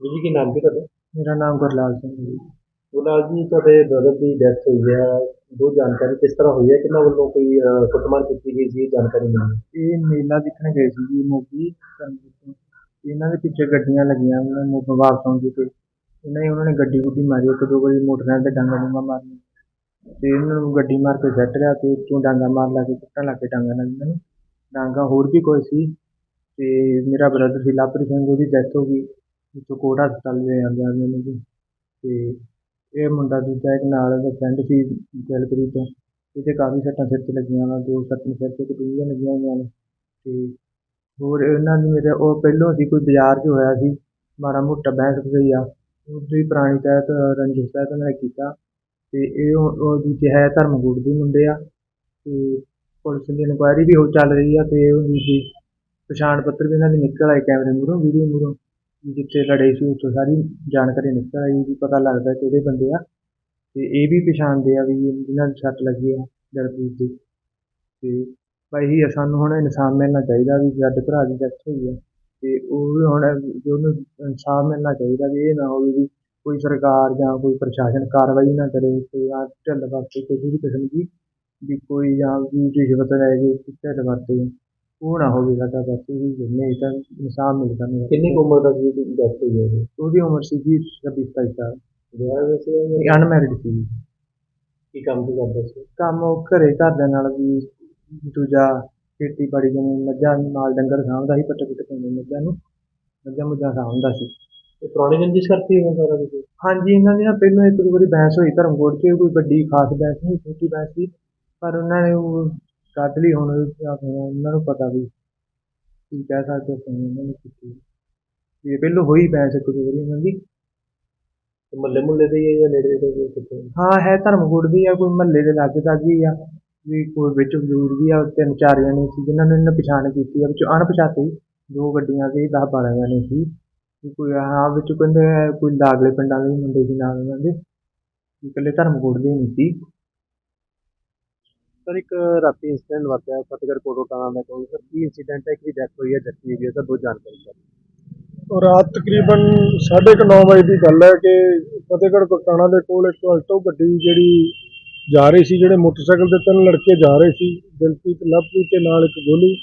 ਜੀ ਕੀ ਨਾਮ ਕੀ ਤੁਹਾਡਾ? ਮੇਰਾ ਨਾਮ ਗੁਰਲਾਲ ਸਿੰਘ ਹੈ ਜੀ। ਗੁਲਾਲ ਜੀ ਤੁਹਾਡੇ ਬ੍ਰਦਰ ਦੀ ਡੈਥ ਹੋਈ ਹੈ। ਦੋ ਜਾਣਕਾਰੀ ਕਿਸ ਤਰ੍ਹਾਂ ਹੋਈ ਹੈ ਕਿੰਨਾ ਵੱਲੋਂ ਕੋਈ ਅਹ, ਕੁੱਟਮਾਰ ਕੀਤੀ ਗਈ ਸੀ ਜਾਣਕਾਰੀ ਮਿਲੀ ਇਹ ਮੇਲਾ ਦੇਖਣ ਗਏ ਸੀ ਜੀ ਮੋਗੀ ਧਰਮਪੁਰ ਤੋਂ। ਇਹਨਾਂ ਦੇ ਪਿੱਛੇ ਗੱਡੀਆਂ ਲੱਗੀਆਂ ਉਹਨਾਂ ਨੂੰ ਵਾਪਸ ਆਉਂਦੇ ਤੇ। ਇਹਨਾਂ ਨੇ ਉਹਨਾਂ ਨੇ ਗੱਡੀ ਗੁੱਡੀ ਮਾਰੀ ਇੱਕ ਦੋ ਵਾਰੀ ਮੋਟਰਸਾਈਕਲ ਤੇ ਡਾਂਗਾ ਡੂੰਗਾ ਮਾਰੀਆਂ। ਤੇ ਇਹਨਾਂ ਨੂੰ ਗੱਡੀ ਮਾਰ ਕੇ ਸੱਟ ਲਿਆ ਤੇ ਉੱਤੋਂ ਡਾਂਗਾ ਮਾਰ ਲਾ ਕੇ ਕੁੱਟਣ ਲੱਗ ਕੇ ਡਾਂਗਾ ਨਾਲ ਇਹਨਾਂ ਨੂੰ। ਡਾਂਗਾ ਹੋਰ ਵੀ ਕੋਈ ਸੀ। ਤੇ ਮੇਰਾ ਬ੍ਰਦਰ ਸੀ ਲਾਪਰੀ ਸਿੰਘ ਉਹਦੀ ਡੈਥ ਹੋ ਗਈ। ਉੱਥੋਂ ਕੋਟ ਹਸਪਤਾਲ ਲੈ ਜਾਂਦੇ ਆ ਮੈਨੂੰ ਜੀ ਅਤੇ ਇਹ ਮੁੰਡਾ ਦੂਜਾ ਇੱਕ ਨਾਲ ਦਾ ਫਰੈਂਡ ਸੀ ਦਿਲਪ੍ਰੀਤ ਇਹਦੇ ਕਾਫੀ ਸੱਟਾਂ ਸਿਰ 'ਚ ਲੱਗੀਆਂ ਵਾ, ਦੋ ਸੱਟਾਂ ਸਿਰ 'ਚ ਇੱਕ ਡੂੰਘੀਆਂ ਲੱਗੀਆਂ ਹੋਈਆਂ ਨੇ। ਅਤੇ ਹੋਰ ਇਹਨਾਂ ਦੀ ਮੇਰੇ, ਉਹ ਪਹਿਲੋਂ ਸੀ ਕੋਈ ਬਾਜ਼ਾਰ 'ਚ ਹੋਇਆ ਸੀ, ਮਾੜਾ ਮੋਟਾ ਬਹਿਸ ਬਸਈ ਉਹਦੀ ਪੁਰਾਣੀ ਤਹਿਤ ਰੰਜਿਸ਼ ਤਹਿਤ ਉਹਨਾਂ ਨੇ ਕੀਤਾ। ਅਤੇ ਇਹ ਉਹ ਦੂਜੇ ਹੈ ਧਰਮਗੁੜ ਦੇ ਮੁੰਡੇ ਆ। ਅਤੇ ਪੁਲਿਸ ਦੀ ਇਨਕੁਆਇਰੀ ਵੀ ਹੋ ਚੱਲ ਰਹੀ ਆ ਅਤੇ ਉਹਦੀ ਦੀ ਪਛਾਣ ਪੱਤਰ ਵੀ ਇਹਨਾਂ ਦੇ ਨਿਕਲ ਆਏ ਕੈਮਰੇ ਮੂਹਰੋਂ, ਵੀਡੀਓ ਮੂਹਰੋਂ। ਜਿੱਥੇ ਲੜੇ ਸੀ, ਉੱਥੋਂ ਸਾਰੀ ਜਾਣਕਾਰੀ ਨਿਕਲ ਆਈ ਵੀ ਪਤਾ ਲੱਗਦਾ ਕਿਹੜੇ ਬੰਦੇ ਆ। ਅਤੇ ਇਹ ਵੀ ਪਛਾਣਦੇ ਆ ਵੀ ਜਿਹਨਾਂ ਦੀ ਸੱਟ ਲੱਗੀ ਆ ਦਿਲਪ੍ਰੀਤ ਦੀ। ਤੇ ਭਾਈ ਇਹ ਸਾਨੂੰ ਹੁਣ ਇਨਸਾਫ ਮਿਲਣਾ ਚਾਹੀਦਾ ਵੀ ਸਾਡੇ ਭਰਾ ਦੀ ਡੈਥ ਹੋਈ ਆ। ਅਤੇ ਉਹ ਵੀ ਹੁਣ ਵੀ ਉਹਨੂੰ ਇਨਸਾਫ ਮਿਲਣਾ ਚਾਹੀਦਾ ਵੀ ਇਹ ਨਾ ਹੋਵੇ ਵੀ ਕੋਈ ਸਰਕਾਰ ਜਾਂ ਕੋਈ ਪ੍ਰਸ਼ਾਸਨ ਕਾਰਵਾਈ ਨਾ ਕਰੇ ਤੇ ਜਾਂ ਢਿੱਲ ਵਰਤੇ ਕਿਸੇ ਵੀ ਕਿਸਮ ਦੀ ਵੀ ਕੋਈ ਜਾਂ ਵੀ ਰਿਸ਼ਵਤ ਲੈ ਕੇ ਢਿੱਲ ਵਰਤੇ ਉਹ ਨਾ ਹੋਵੇ ਸਾਡਾ ਬਸ ਇਹ ਨਹੀਂ ਤਾਂ ਇਨਸਾਫ ਮਿਲਦਾ ਨਹੀਂ ਕਿੰਨੀ ਕੁ ਉਮਰ ਦਾ ਸੀ ਡੈਥ ਹੋਈ ਹੈ ਜੀ ਉਹਦੀ ਉਮਰ ਸੀ ਜੀ 26 27 ਸਾਲ। ਵਿਆਹ ਵੈਸੇ ਹੈ ਜਾਂ ਅਨਮੈਰਿਡ ਸੀ। ਕੀ ਕੰਮ ਕੀ ਕਰਦਾ ਸੀ? ਕੰਮ ਉਹ ਘਰੇ ਘਰਦਿਆਂ ਨਾਲ ਵੀ ਦੂਜਾ ਖੇਤੀਬਾੜੀ ਜਿਵੇਂ ਮੱਝਾਂ ਨਾਲ ਡੰਗਰ ਸਾਂਭਦਾ ਸੀ ਪੱਟੇ ਪੁੱਟੇ ਪਾਉਂਦੇ ਮੱਝਾਂ ਨੂੰ। ਮੱਝਾਂ ਮੁੱਝਾਂ ਸਾਂਭਦਾ ਸੀ। ਇਹ ਪੁਰਾਣੀ ਰੰਜਿਸ਼ ਕਰਤੀ ਹੋਈ ਸਾਰਾ ਕੁਝ ਹਾਂਜੀ ਇਹਨਾਂ ਦੀ ਨਾ ਪਹਿਲਾਂ ਇੱਕ ਦੋ ਵਾਰੀ ਬਹਿਸ ਹੋਈ ਧਰਮਕੋਟ 'ਚ ਕੋਈ ਵੱਡੀ ਖਾਸ ਬਹਿਸ ਨਹੀਂ ਛੋਟੀ ਬਹਿਸ ਸੀ। ਪਰ ਉਹਨਾਂ ਨੇ ਉਹ ਕੱਢ ਲਈ ਹੁਣ ਉਹਨਾਂ ਨੂੰ ਪਤਾ ਵੀ ਕੀ ਕਹਿ ਸਕਦੇ ਆਪਾਂ ਉਹਨਾਂ ਨੇ ਕੀਤੀ। ਇਹ ਪਹਿਲਾਂ ਹੋਈ ਇੱਕ ਦੋ ਵਾਰੀ ਇਹਨਾਂ ਦੀ। ਮੱਲੇ ਮੁੱਲੇ ਦੇ ਜਾਂ ਨੇੜੇ ਦੇ ਕੋਈ ਕਿਤੇ? ਹਾਂ ਹੈ ਧਰਮਕੋਟ ਵੀ ਆ ਕੋਈ ਮਹੱਲੇ ਦੇ ਲਾਗੇ ਦਾਗੇ ਹੀ ਆ। ਵੀ ਕੋਈ ਵਿੱਚ ਬਜ਼ੁਰਗ ਵੀ ਆ ਤਿੰਨ ਚਾਰ ਜਣੇ ਸੀ ਜਿਨ੍ਹਾਂ ਨੇ ਇਹਨਾਂ ਪਛਾਣ ਕੀਤੀ ਆ। ਵਿੱਚ ਅਣਪਛਾਤੇ ਦੋ ਗੱਡੀਆਂ ਤੇ 10 12 ਜਣੇ ਸੀ। ਵੀ ਕੋਈ ਹਾਂ ਵਿੱਚ ਕਹਿੰਦੇ ਕੋਈ ਲਾਗਲੇ ਪਿੰਡਾਂ ਦੇ ਵੀ ਮੁੰਡੇ ਸੀ ਨਾਲ ਉਹਨਾਂ ਦੇ। ਵੀ ਇਕੱਲੇ ਧਰਮਕੋਟ ਦੇ ਨਹੀਂ ਸੀ। ਸਰ, ਇੱਕ ਰਾਤੀ ਇੰਸੀਡੈਂਟ ਵਾਪਰਿਆ ਫਤਿਹਗੜ੍ਹ ਕੋਟੋਟਾਣਾ ਦਾ ਕੋਈ ਸਰ, ਕੀ ਇੰਸੀਡੈਂਟ ਹੈ? ਇੱਕ ਦੀ ਡੈਥ ਹੋਈ ਹੈ, ਜ਼ਖਮੀ ਵੀ ਹੈ, ਸਰ, ਦੋ ਜਾਣਕਾਰੀ ਸਰ ਰਾਤ ਤਕਰੀਬਨ 9:30 ਵਜੇ ਦੀ ਗੱਲ ਹੈ ਕਿ ਫਤਿਹਗੜ੍ਹ ਕੋਟਾਣਾ ਦੇ ਕੋਲ ਇੱਕ ਅਲਟੋ ਗੱਡੀ ਜਿਹੜੀ ਜਾ ਰਹੀ ਸੀ, ਜਿਹੜੇ ਮੋਟਰਸਾਈਕਲ ਤੇ ਤਿੰਨ ਲੜਕੇ ਜਾ ਰਹੇ ਸੀ, ਦਿਲਪ੍ਰੀਤ, ਲਵਪ੍ਰੀਤ ਤੇ ਨਾਲ ਇੱਕ ਗੋਲੀ।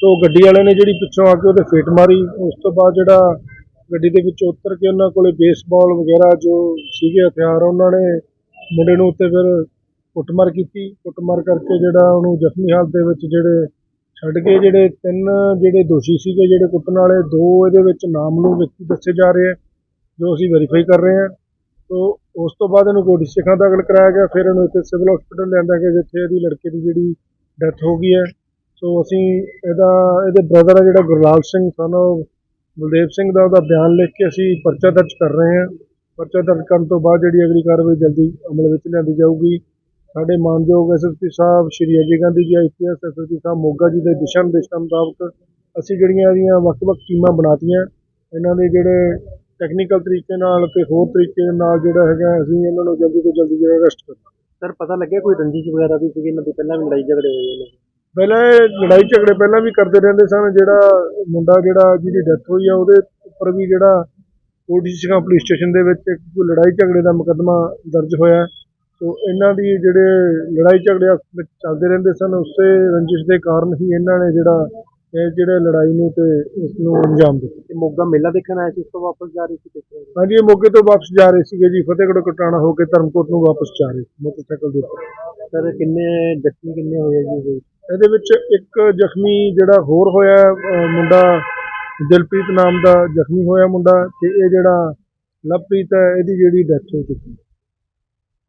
ਤੋਂ ਗੱਡੀ ਵਾਲੇ ਨੇ ਜਿਹੜੀ ਪਿੱਛੋਂ ਆ ਕੇ ਉਹਦੇ ਫੇਟ ਮਾਰੀ। ਉਸ ਤੋਂ ਬਾਅਦ ਜਿਹੜਾ ਗੱਡੀ ਦੇ ਵਿੱਚ ਉਤਰ ਕੇ ਉਹਨਾਂ ਕੋਲੇ ਬੇਸਬਾਲ ਵਗੈਰਾ ਜੋ ਸੀਗੇ ਹਥਿਆਰ, ਉਹਨਾਂ ਨੇ ਮੁੰਡੇ ਨੂੰ ਉੱਤੇ ਫਿਰ ਕੁੱਟਮਾਰ ਕੀਤੀ, ਕੁੱਟਮਾਰ ਕਰਕੇ ਜਿਹੜਾ ਉਹਨੂੰ ਜ਼ਖਮੀ ਹਾਲਤ ਦੇ ਵਿੱਚ ਜਿਹੜੇ ਛੱਡ ਕੇ ਜਿਹੜੇ ਤਿੰਨ ਜਿਹੜੇ ਦੋਸ਼ੀ ਸੀਗੇ ਜਿਹੜੇ ਕੁੱਟਣ ਵਾਲੇ, ਦੋ ਇਹਦੇ ਵਿੱਚ ਨਾਮਲੂ ਵਿਅਕਤੀ ਦੱਸੇ ਜਾ ਰਹੇ ਆ, ਜੋ ਅਸੀਂ ਵੈਰੀਫਾਈ ਕਰ ਰਹੇ ਹਾਂ ਤੋ ਉਸ ਤੋਂ ਬਾਅਦ ਇਹਨੂੰ ਕੋਟੀ ਸਿੱਖਾਂ ਦਾਖਲ ਕਰਾਇਆ ਗਿਆ, ਫਿਰ ਇਹਨੂੰ ਇੱਥੇ ਸਿਵਲ ਹਸਪੀਟਲ ਲਿਆਂਦਾ ਗਿਆ, ਜਿੱਥੇ ਇਹਦੀ ਲੜਕੇ ਦੀ ਜਿਹੜੀ ਡੈਥ ਹੋ ਗਈ ਹੈ। ਸੋ ਅਸੀਂ ਇਹਦਾ, ਇਹਦੇ ਬ੍ਰਦਰ ਆ ਜਿਹੜਾ ਗੁਰਲਾਲ ਸਿੰਘ ਸਨ ਉਹ ਬਲਦੇਵ ਸਿੰਘ ਦਾ ਉਹਦਾ ਬਿਆਨ ਲਿਖ ਕੇ ਅਸੀਂ ਪਰਚਾ ਦਰਜ ਕਰ ਰਹੇ ਹਾਂ ਪਰਚਾ ਦਰਜ ਕਰਨ ਤੋਂ ਬਾਅਦ ਜਿਹੜੀ ਅਗਲੀ ਕਾਰਵਾਈ ਜਲਦੀ ਅਮਲ ਵਿੱਚ ਲਿਆਂਦੀ ਜਾਊਗੀ। ਸਾਡੇ ਮਾਨਯੋਗ ਐਸਐਸਪੀ ਸਾਹਿਬ ਸ਼੍ਰੀ ਅਜੇ ਗਾਂਧੀ ਜੀ ਆਈਪੀਐਸ ਐਸਐਸਪੀ ਸਾਹਿਬ ਮੋਗਾ ਜੀ ਦੇ ਦਿਸ਼ਾ ਨਿਰਦੇਸ਼ਾਂ ਮੁਤਾਬਕ ਅਸੀਂ ਜਿਹੜੀਆਂ ਇਹਦੀਆਂ ਵੱਖ-ਵੱਖ ਟੀਮਾਂ ਬਣਾਤੀਆਂ ਇਹਨਾਂ ਦੇ ਜਿਹੜੇ ਟੈਕਨੀਕਲ ਤਰੀਕੇ ਨਾਲ ਤੇ ਹੋਰ ਤਰੀਕੇ ਨਾਲ ਜਿਹੜਾ ਹੈਗਾ ਅਸੀਂ ਇਹਨਾਂ ਨੂੰ ਜਲਦੀ ਤੋਂ ਜਲਦੀ ਜਿਹੜਾ ਅਰੈਸਟ ਕਰਨਾ ਸਰ ਪਤਾ ਲੱਗਿਆ ਕੋਈ ਰੰਜਿਸ਼ ਵਗੈਰਾ ਵੀ ਸੀਗੀ ਇਹਨਾਂ ਦੀ ਪਹਿਲਾਂ ਵੀ ਲੜਾਈ ਝਗੜੇ ਹੋਏ ਨੇ ਪਹਿਲਾਂ ਇਹ ਲੜਾਈ ਝਗੜੇ ਪਹਿਲਾਂ ਵੀ ਕਰਦੇ ਰਹਿੰਦੇ ਸਨ ਜਿਹੜਾ ਮੁੰਡਾ ਜਿਹੜਾ ਜਿਹਦੀ ਡੈਥ ਹੋਈ ਆ ਉਹਦੇ ਉੱਪਰ ਵੀ ਜਿਹੜਾ ਕੋਟੀ ਸਿੰਘਾਂ ਪੁਲਿਸ ਸਟੇਸ਼ਨ ਦੇ ਵਿੱਚ ਇੱਕ ਕੋਈ ਲੜਾਈ ਝਗੜੇ ਦਾ ਮੁਕੱਦਮਾ ਦਰਜ ਹੋਇਆ। ਸੋ ਇਹਨਾਂ ਦੀ ਜਿਹੜੇ ਲੜਾਈ ਝਗੜੇ ਵਿੱਚ ਚੱਲਦੇ ਰਹਿੰਦੇ ਸਨ ਉਸੇ ਰੰਜਿਸ਼ ਦੇ ਕਾਰਨ ਹੀ ਇਹਨਾਂ ਨੇ ਜਿਹੜਾ ਇਹ ਜਿਹੜੇ ਲੜਾਈ ਨੂੰ ਤੇ ਇਸ ਨੂੰ ਅੰਜਾਮ ਦਿੱਤਾ। ਤੇ ਮੋਗਾ ਮੇਲਾ ਦੇਖਣ ਆਏ ਸੀ ਉਸ ਤੋਂ ਵਾਪਸ ਜਾ ਰਹੀ ਸੀ ਕਿੱਥੇ ਹਾਂਜੀ ਇਹ ਮੌਕੇ ਤੋਂ ਵਾਪਸ ਜਾ ਰਹੇ ਸੀਗੇ ਜੀ ਫਤਿਹਗੜ੍ਹ ਕਟਾਣਾ ਹੋ ਕੇ ਧਰਮਕੋਟ ਨੂੰ ਵਾਪਸ ਜਾ ਰਹੇ ਸੀ ਮੋਟਰਸਾਈਕਲ ਦੇ। ਉੱਪਰ ਸਰ ਕਿੰਨੇ ਜ਼ਖਮੀ ਕਿੰਨੇ ਹੋਏ ਜੀ ਇਹਦੇ ਵਿੱਚ? ਇੱਕ ਜ਼ਖਮੀ ਜਿਹੜਾ ਹੋਰ ਹੋਇਆ ਮੁੰਡਾ ਦਿਲਪ੍ਰੀਤ ਨਾਮ ਦਾ ਜ਼ਖਮੀ ਹੋਇਆ ਮੁੰਡਾ ਤੇ ਇਹ ਜਿਹੜਾ ਲਵਪ੍ਰੀਤ ਹੈ ਇਹਦੀ ਜਿਹੜੀ ਡੈਥ ਹੋ ਚੁੱਕੀ